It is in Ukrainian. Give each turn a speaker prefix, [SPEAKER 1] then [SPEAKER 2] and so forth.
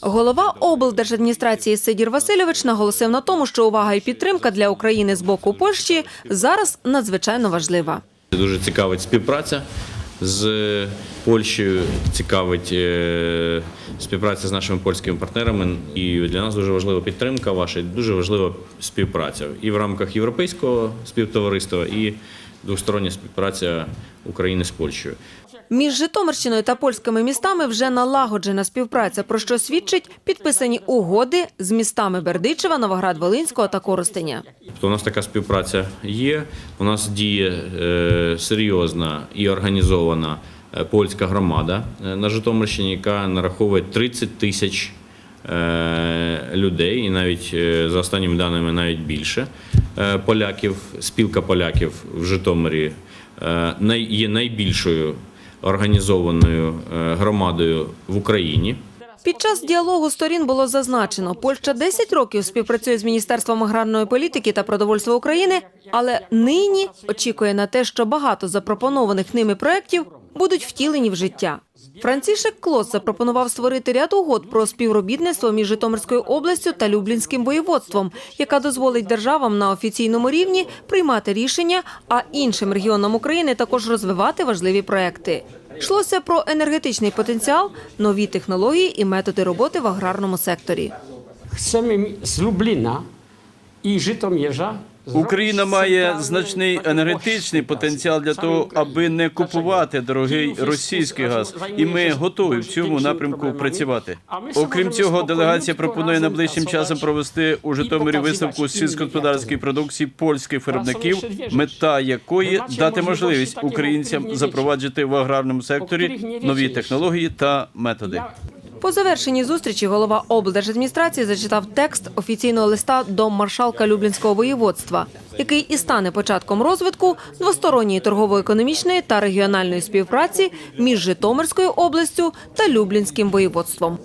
[SPEAKER 1] Голова облдержадміністрації Сидір Васильович наголосив на тому, що увага і підтримка для України з боку Польщі зараз надзвичайно важлива.
[SPEAKER 2] Дуже цікавить співпраця з Польщею, цікавить е, співпраця з нашими польськими партнерами. І для нас дуже важлива підтримка ваша, дуже важлива співпраця і в рамках європейського співтовариства, і двостороння співпраця України з Польщею.
[SPEAKER 1] Між Житомирщиною та польськими містами вже налагоджена співпраця, про що свідчить підписані угоди з містами Бердичева, Новоград-Волинського та Коростеня.
[SPEAKER 2] Тобто у нас така співпраця є. У нас діє е, серйозна і організована е, польська громада е, на Житомирщині, яка нараховує 30 тисяч людей, і навіть за останніми даними навіть більше поляків. Спілка поляків в Житомирі е, є найбільшою організованою е, громадою в Україні.
[SPEAKER 1] Під час діалогу сторін було зазначено, Польща 10 років співпрацює з Міністерством аграрної політики та продовольства України, але нині очікує на те, що багато запропонованих ними проєктів будуть втілені в життя. Францішек Клос запропонував створити ряд угод про співробітництво між Житомирською областю та Люблінським воєводством, яка дозволить державам на офіційному рівні приймати рішення, а іншим регіонам України також розвивати важливі проекти. Йшлося про енергетичний потенціал, нові технології і методи роботи в аграрному секторі.
[SPEAKER 3] Саме з Любліна і житом Żytomierza
[SPEAKER 4] Україна має значний енергетичний потенціал для того, аби не купувати дорогий російський газ, і ми готові в цьому напрямку працювати. Окрім цього, делегація пропонує найближчим часом провести у Житомирі виставку сільськогосподарської продукції польських виробників, мета якої дати можливість українцям запроваджити в аграрному секторі нові технології та методи.
[SPEAKER 1] По завершенні зустрічі голова облдержадміністрації зачитав текст офіційного листа до маршалка Люблінського воєводства, який і стане початком розвитку двосторонньої торгово-економічної та регіональної співпраці між Житомирською областю та Люблінським воєводством.